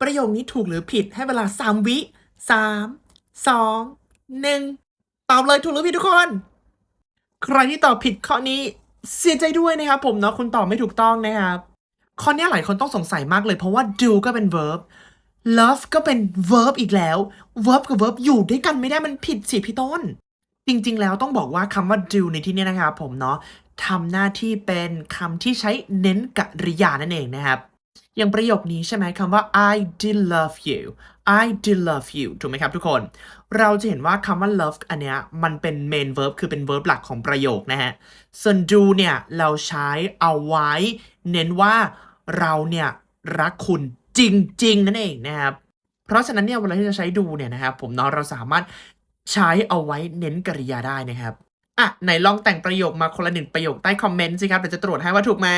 ประโยคนี้ถูกหรือผิดให้เวลา 3 วิ3 2 1ตอบเลยถูกหรือผิดทุกคน ใครที่ตอบผิดข้อนี้เสียใจด้วยนะครับผมเนาะคุณตอบไม่ถูกต้องนะครับข้อนี้หลายคนต้องสงสัยมากเลยเพราะว่า do ก็เป็น verb love ก็เป็น verb อีกแล้ว verb กับ verb อยู่ด้วยกันไม่ได้มันผิดสิพี่ต้น จริงๆแล้วต้องบอกว่าคำว่า do ในที่นี้นะครับผมเนาะทำหน้าที่เป็นคำที่ใช้เน้นกริยานั่นเองนะครับ อย่างประโยคนี้ใช่ไหมคำว่า I did love you I did love you ถูกไหมครับทุกคน เราจะเห็นว่าคำว่า love อันเนี้ยมันเป็น main verb คือเป็น verb หลักของประโยคนะฮะ ส่วน do เนี่ย เราใช้เอาไว้ เน้นว่าเราเนี่ย รักคุณจริง ๆ นั่นเองนะครับ เพราะฉะนั้นเนี่ยเวลาที่จะใช้ do เนี่ยนะครับผมเนาะเราสามารถใช้เอาไว้เน้นกริยาได้นะครับอะไหนลองแต่งประโยคมาคนละหนึ่งประโยคใต้คอมเมนต์สิครับเดี๋ยวจะตรวจให้ว่าถูกไหม